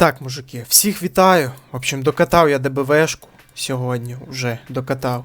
Так, мужики, всіх вітаю. В общем, докатав я ДБВшку сьогодні вже докатав.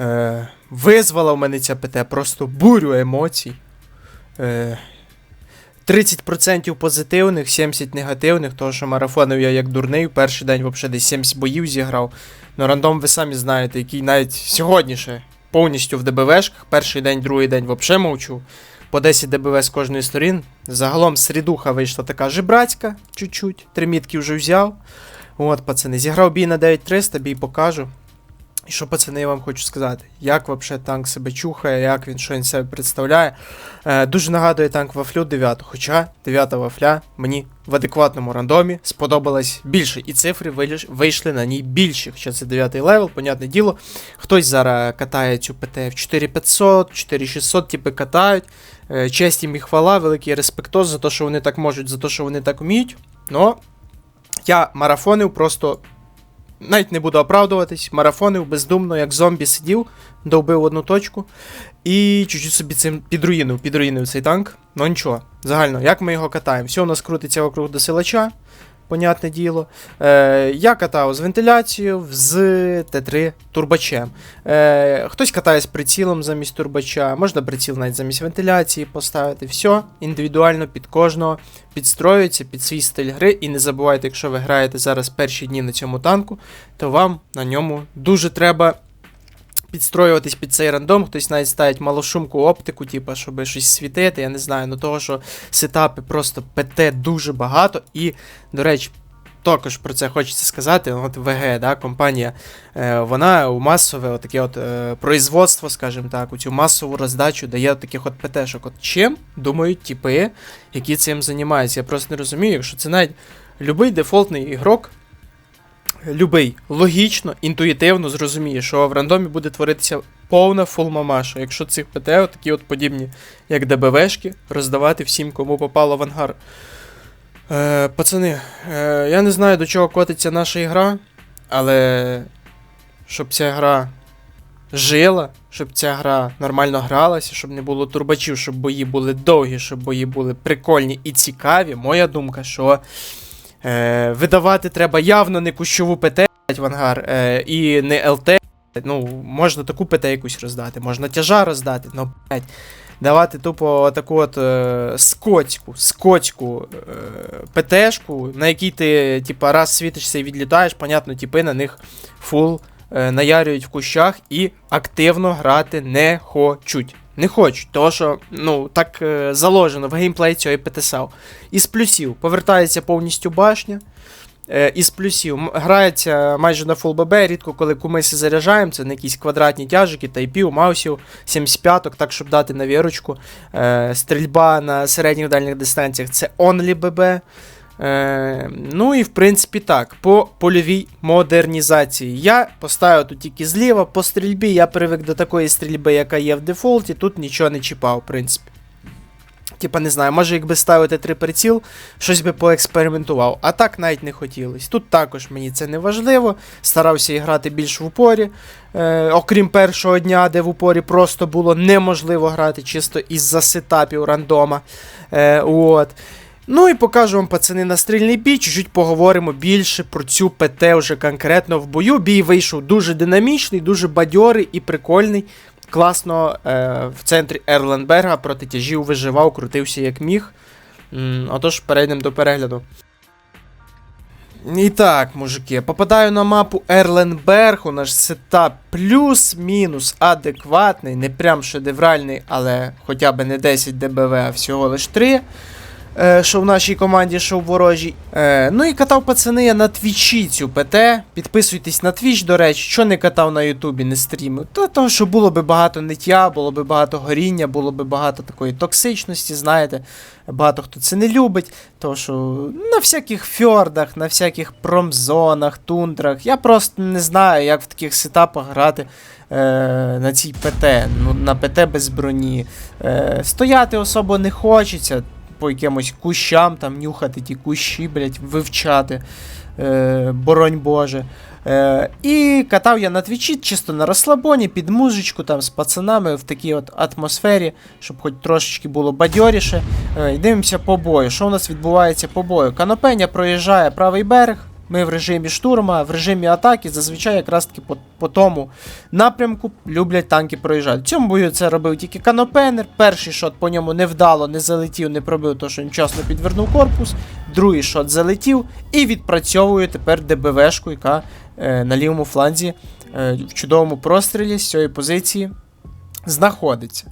Е, визвала в мене ця ПТ просто бурю емоцій. Е, 30% позитивних, 70 негативних, тому що марафонив я як дурний. Перший день взагалі десь 70 боїв зіграв. Ну, рандом ви самі знаєте, який навіть сьогодні ще повністю в ДБВшках. Перший день, другий день взагалі мовчу. По 10 ДБВ з кожної сторін. Загалом середуха вийшла така жебрацька, чуть-чуть. Три мітки вже взяв. От, пацани, зіграв бій на 9300, бій покажу. І що, пацани, я вам хочу сказати, як взагалі танк себе чухає, як він що він себе представляє. Е, дуже нагадує танк вафлю 9, хоча 9 вафля мені в адекватному рандомі сподобалась більше. І цифри вийшли на ній більші. Хоча це 9 левел, понятне діло. Хтось зараз катає цю ПТ в 4500, 4600, типи катають. Е, честь їм і хвала, великий респектоз за те, що вони так можуть, за те, що вони так вміють. Но я марафонив просто. Навіть не буду оправдуватись, марафонив бездумно, як зомбі сидів, довбив одну точку і чуть-чуть собі цим підруїнив, підруїнив цей танк. Ну нічого, загально, як ми його катаємо? Все у нас крутиться вокруг досилача, понятне діло. Е, я катав з вентиляцією, з Т3 турбачем. Е, хтось катає з прицілом замість турбача, можна приціл навіть замість вентиляції поставити. Все індивідуально під кожного підстроюється під свій стиль гри. І не забувайте, якщо ви граєте зараз перші дні на цьому танку, то вам на ньому дуже треба підстроюватись під цей рандом. Хтось навіть ставить малошумку оптику, типу, щоб щось світити, я не знаю. Ну того, що сетапи просто ПТ дуже багато. І, до речі, також про це хочеться сказати. От ВГ, да, компанія, е, вона у масове от таке от е, производство, скажімо так, у цю масову роздачу дає таких от ПТшок. От чим думають типи, які цим займаються? Я просто не розумію, якщо це навіть любий дефолтний ігрок. Любий логічно, інтуїтивно зрозуміє, що в рандомі буде творитися повна фулмамаша, якщо цих ПТ, такі от подібні, як ДБВшки, роздавати всім, кому попало в ангар. Е, пацани, е, я не знаю, до чого котиться наша ігра, але щоб ця гра жила, щоб ця гра нормально гралася, щоб не було турбачів, щоб бої були довгі, щоб бої були прикольні і цікаві. Моя думка, що е, видавати треба явно не кущову ПТ в ангар е, і не ЛТ. Ну, можна таку ПТ якусь роздати, можна тяжа роздати, ну, блядь. Давати тупо таку от е, скотську, скотську е, ПТшку, на якій ти, типа, раз світишся і відлітаєш, понятно, типи на них фул е, наярюють в кущах і активно грати не хочуть. Не хочуть, тому що ну, так е, заложено в геймплей цього ПТСАУ. Із плюсів повертається повністю башня. Е, із плюсів грається майже на фул ББ, рідко коли кумиси заряджаємо, це на якісь квадратні тяжики, тайпів, маусів, 75-ок, так щоб дати на вірочку. Е, стрільба на середніх дальніх дистанціях це only ББ. Е, ну і в принципі так, по польовій модернізації. Я поставив тут тільки зліва, по стрільбі я привик до такої стрільби, яка є в дефолті, тут нічого не чіпав, в принципі. Типа, не знаю, може, якби ставити три приціл, щось би поекспериментував. А так навіть не хотілося. Тут також мені це не важливо. Старався грати більш в упорі. Е, окрім першого дня, де в упорі просто було неможливо грати, чисто із-за сетапів рандома. Е, от. Ну і покажу вам, пацани, на стрільний бій. Чуть-чуть поговоримо більше про цю ПТ вже конкретно в бою. Бій вийшов дуже динамічний, дуже бадьорий і прикольний. Класно е, в центрі Ерленберга проти тяжів виживав, крутився як міг. М, Отож, перейдемо до перегляду. І так, мужики, попадаю на мапу Ерленберг. У наш сетап плюс-мінус адекватний, не прям шедевральний, але хоча б не 10 ДБВ, а всього лиш 3. Е, що в нашій команді, що в ворожій. Е, ну і катав пацани я на твічі цю ПТ. Підписуйтесь на твіч, до речі, що не катав на Ютубі, не стрімив. То того, що було би багато ниття, було би багато горіння, було би багато такої токсичності, знаєте. Багато хто це не любить. Тому що на всяких фьордах, на всяких промзонах, тундрах. Я просто не знаю, як в таких сетапах грати е, на цій ПТ. Ну, на ПТ без броні. Е, стояти особо не хочеться. По якимось кущам, там нюхати ті кущі, блядь, вивчати. Е, боронь Боже. Е, і катав я на твічі чисто на розслабоні, під музичку, там з пацанами в такій от атмосфері, щоб хоч трошечки було бадьоріше. Е, і дивимося по бою. Що у нас відбувається по бою? Канопеня проїжджає правий берег. Ми в режимі штурма, в режимі атаки, зазвичай якраз таки по, по тому напрямку люблять танки проїжджати. В цьому бою це робив тільки канопенер. Перший шот по ньому невдало, не залетів, не пробив, то що він вчасно підвернув корпус. Другий шот залетів і відпрацьовує тепер ДБВшку, яка е, на лівому фланзі е, в чудовому прострілі з цієї позиції знаходиться.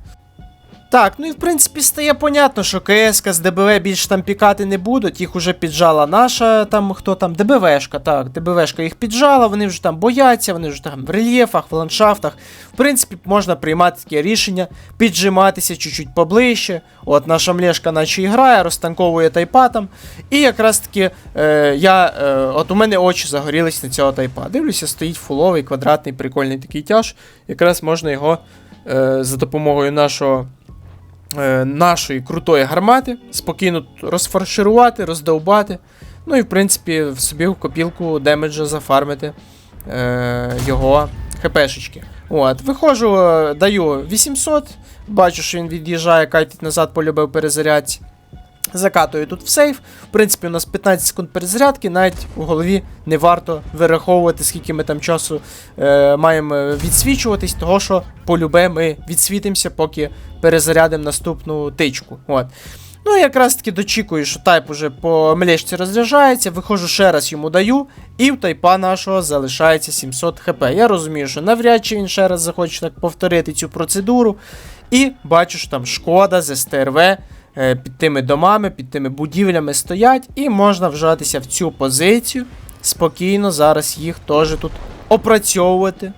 Так, ну і в принципі стає понятно, що КСК з ДБВ більше там пікати не будуть, їх уже піджала наша там хто там, ДБВшка, так, ДБВшка їх піджала, вони вже там бояться, вони вже там в рельєфах, в ландшафтах. В принципі, можна приймати таке рішення, піджиматися чуть-чуть поближче. От наша млешка наче і грає, розтанковує тайпа там. І якраз таки е, я, е, от у мене очі загорілись на цього тайпа. Дивлюся, стоїть фуловий, квадратний, прикольний такий тяж. Якраз можна його е, за допомогою нашого нашої крутої гармати, спокійно розфарширувати, роздовбати. Ну і в принципі в собі в копілку демеджа зафармити е, його хпшечки. От, виходжу, е, даю 800, бачу, що він від'їжджає, кайтить назад, полюбив перезарядці. Закатую тут в сейф. В принципі, у нас 15 секунд перезарядки, навіть у голові не варто вираховувати, скільки ми там часу е, маємо відсвічуватись, того що полюбе ми відсвітимося, поки перезарядимо наступну тичку. От. Ну, і якраз таки дочікую, що тайп уже по млешці розряджається, виходжу ще раз йому даю, і в тайпа нашого залишається 700 хп. Я розумію, що навряд чи він ще раз захоче так повторити цю процедуру. І бачу, що там шкода з СТРВ під тими домами, під тими будівлями стоять, і можна вжатися в цю позицію. Спокійно зараз їх теж тут опрацьовувати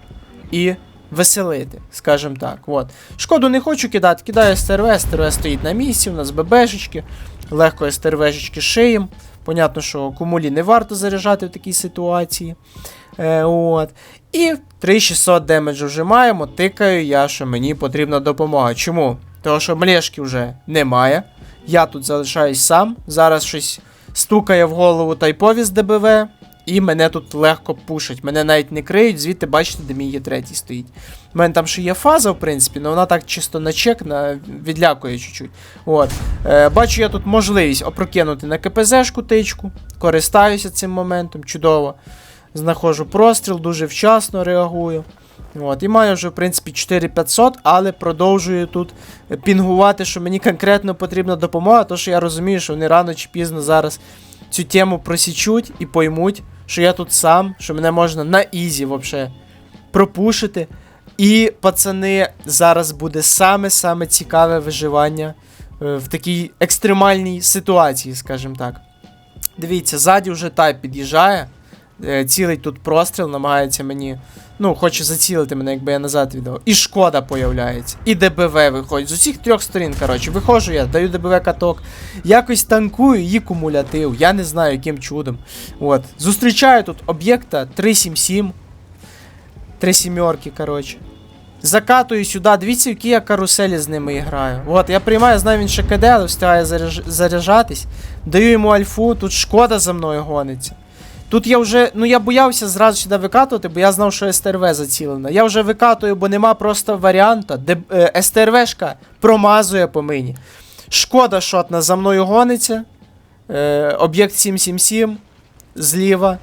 і веселити, скажімо так. От. Шкоду не хочу кидати, кидаю СТРВ, СТРВ стоїть на місці, у нас ББшечки, легко СТРВшечки шиєм. Понятно, що кумулі не варто заряджати в такій ситуації. Е, от. І 3600 демеджу вже маємо. Тикаю я, що мені потрібна допомога. Чому? Тому що млешки вже немає. Я тут залишаюсь сам. Зараз щось стукає в голову тайпові з ДБВ. І мене тут легко пушать. Мене навіть не криють, звідти бачите, де мій є третій стоїть. У мене там ще є фаза, в принципі, але вона так чисто на чек, на... відлякує чуть-чуть. От. Е, бачу я тут можливість опрокинути на КПЗшку тичку. Користаюся цим моментом, чудово. Знаходжу простріл, дуже вчасно реагую. От, І маю вже, в принципі, 4500, але продовжую тут пінгувати, що мені конкретно потрібна допомога, тому що я розумію, що вони рано чи пізно зараз цю тему просічуть і поймуть, що я тут сам, що мене можна на ізі вообще пропушити. І, пацани, зараз буде саме-саме цікаве виживання е, в такій екстремальній ситуації, скажімо так. Дивіться, ззаді вже тайп під'їжджає. е, Цілить тут простріл, намагається мені. Ну, хоче зацілити мене, якби я назад віддав. І шкода появляється. І ДБВ виходить. З усіх трьох сторін, коротше, виходжу я, даю ДБВ каток. Якось танкую її кумулятив. Я не знаю, яким чудом. От. Зустрічаю тут об'єкта 377. Три сімерки, коротше. Закатую сюди. Дивіться, які я каруселі з ними граю. От, я приймаю, знаю, він ще КД, але встигає заряж... заряджатись. Даю йому альфу, тут шкода за мною гониться. Тут я вже, ну я боявся зразу сюди викатувати, бо я знав, що СТРВ зацілена. Я вже викатую, бо нема просто варіанта, де е, СТРВшка промазує по мені. Шкода, шотна за мною гониться. Е, об'єкт 777 зліва,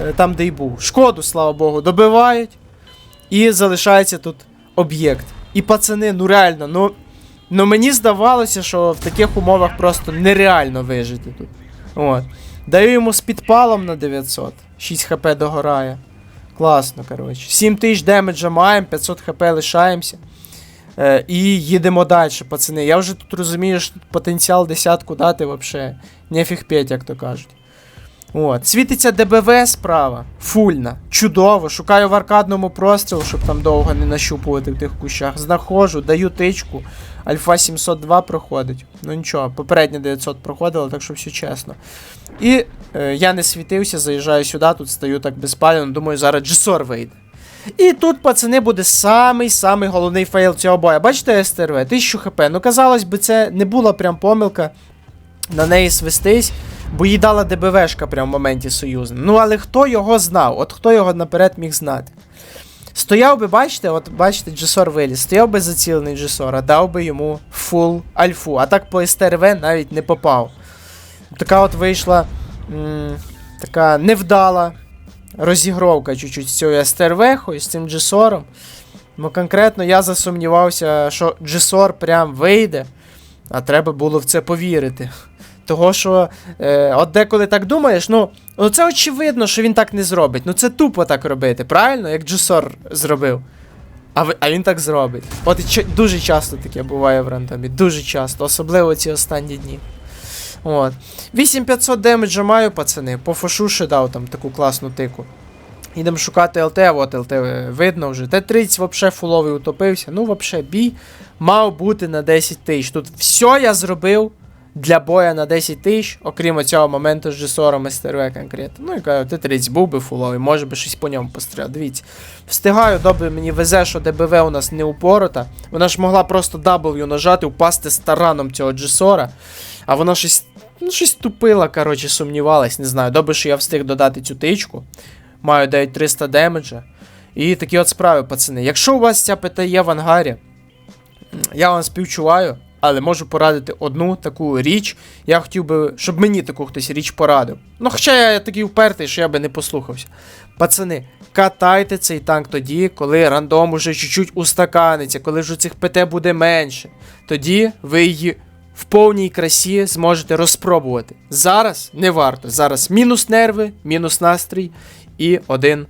е, там де й був. Шкоду, слава Богу, добивають. І залишається тут об'єкт. І пацани, ну реально, ну, ну мені здавалося, що в таких умовах просто нереально вижити тут. От. Даю йому з підпалом на 900. 6 хп догорає. Класно, коротше. 7 тисяч демеджа маємо, 500 хп лишаємося. Е, і їдемо далі, пацани. Я вже тут розумію, що тут потенціал десятку дати взагалі. Нефіг п'ять, як то кажуть. От. Світиться ДБВ справа. Фульна. Чудово. Шукаю в аркадному прострілу, щоб там довго не нащупувати в тих кущах. Знаходжу, даю тичку. Альфа 702 проходить. Ну нічого, попередня 900 проходила, так що все чесно. І е, я не світився, заїжджаю сюди, тут стою так безпалено, думаю, зараз Джесор вийде. І тут, пацани, буде самий-самий головний фейл цього боя. Бачите, СТРВ, 1000 хп. Ну, казалось би, це не була прям помилка. на неї свистись, бо їй дала ДБВшка прямо в моменті союзна. Ну, але хто його знав? От хто його наперед міг знати? Стояв би, бачите, от бачите, Джесор виліз, стояв би зацілений Джесор, а дав би йому фул альфу. А так по СТРВ навіть не попав. Така от вийшла м, така невдала розігровка чуть-чуть з цією СТРВ, з цим Джесором. Ну, конкретно я засумнівався, що Джесор прям вийде, а треба було в це повірити. Того, що е, от деколи так думаєш, ну, ну це очевидно, що він так не зробить. Ну це тупо так робити, правильно? Як Джесор зробив. А, а він так зробить. От і дуже часто таке буває в рандомі. Дуже часто, особливо ці останні дні. От. 8500 демеджа маю, пацани. По фошу ще дав там таку класну тику. Ідемо шукати ЛТ, от ЛТ видно вже. Т-30 взагалі фуловий утопився. Ну, взагалі, бій мав бути на 10 тисяч. Тут все я зробив для боя на 10 тисяч, окрім цього моменту з Джесором СТРВ конкретно. Ну, і кажу, Т-30 був би фуловий, може би щось по ньому постріляв. Дивіться. Встигаю, добре, мені везе, що ДБВ у нас не упорота. Вона ж могла просто W нажати, упасти з тараном цього Джесора. А вона щось, ну, щось тупила, коротше, сумнівалась, не знаю. Добре, що я встиг додати цю тичку. Маю 9300 демеджа. І такі от справи, пацани. Якщо у вас ця ПТ є в ангарі, я вам співчуваю, але можу порадити одну таку річ. Я хотів би, щоб мені таку хтось річ порадив. Ну, хоча я такий впертий, що я би не послухався. Пацани, катайте цей танк тоді, коли рандом уже чуть-чуть устаканиться, коли вже цих ПТ буде менше. Тоді ви її в повній красі зможете розпробувати. Зараз не варто. Зараз мінус нерви, мінус настрій і один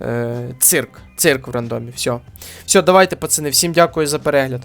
е, цирк. Цирк в рандомі. Все. Все, давайте, пацани, всім дякую за перегляд.